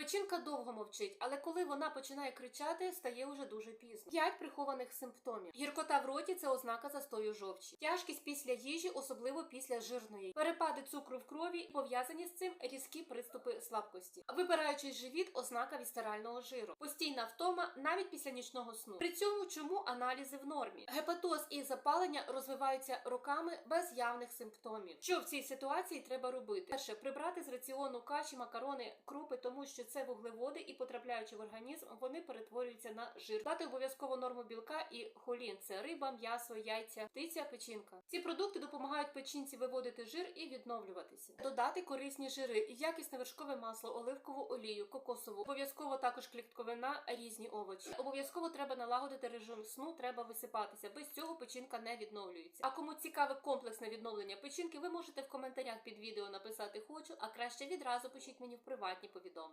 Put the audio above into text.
Печінка довго мовчить, але коли вона починає кричати, стає уже дуже пізно. П'ять прихованих симптомів. Гіркота в роті це ознака застою жовчі. Тяжкість після їжі, особливо після жирної. Перепади цукру в крові пов'язані з цим різкі приступи слабкості. Випираючий живіт ознака вісцерального жиру. Постійна втома навіть після нічного сну. При цьому чому аналізи в нормі? Гепатоз і запалення розвиваються роками без явних симптомів. Що в цій ситуації треба робити? Перше, прибрати з раціону каші, макарони, крупи, тому що це вуглеводи, і потрапляючи в організм, вони перетворюються на жир. Дати обов'язково норму білка і холін це риба, м'ясо, яйця, птиця, печінка. Ці продукти допомагають печінці виводити жир і відновлюватися. Додати корисні жири, якісне вершкове масло, оливкову олію, кокосову, обов'язково також клітковина, різні овочі. Обов'язково треба налагодити режим сну, треба висипатися. Без цього печінка не відновлюється. А кому цікаве комплексне відновлення печінки, ви можете в коментарях під відео написати хочу, а краще відразу пишіть мені в приватні повідомлення.